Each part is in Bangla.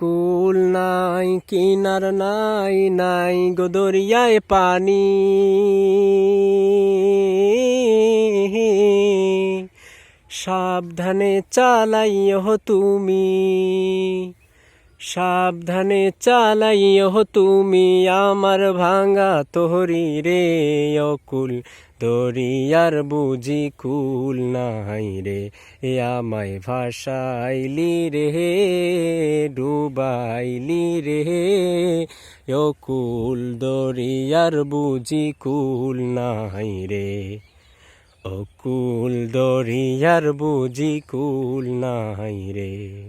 কুল নাই কিনার নাই নাই গদরিয়ায় দরিয়ায় পানি। সাবধানে চালাইও তুমি। সাবধানে চালাইও তুমি আমার ভাঙা তোহরি রে অকুল, দরিয়ার বুঝি কুল নাই রে। এ আমায় ভাসাইলি রে, ডুবাইলি রে। অকুল, দরিয়ার বুঝি কুল নাই রে। অকুল, দরিয়ার বুঝি কুল নাই রে।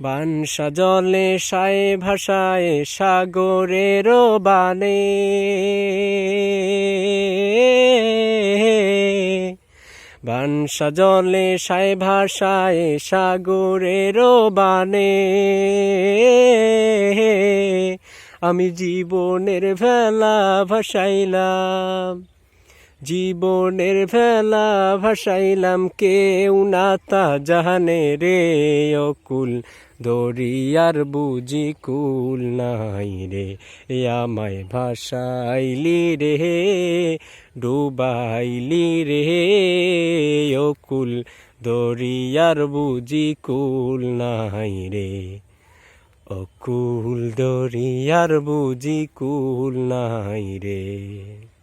বানসা জলে সায় ভাষায় সাগরের বানে। বানসা জলে সায় ভাষায় সাগরের বানে। আমি জীবনের ভেলা ভাসাইলাম। জীবনের ভেলা ভাসাইলাম কেউ না তা জাহানে রে অকুল, দরিয়ার বুঝি কুল নাই রে আমায় ভাসাইলি রে, ডুবাইলি রে অকুল, দরিয়ার বুঝি কুল নাই রে। অকুল, দরিয়ার বুঝি কুল নাই রে।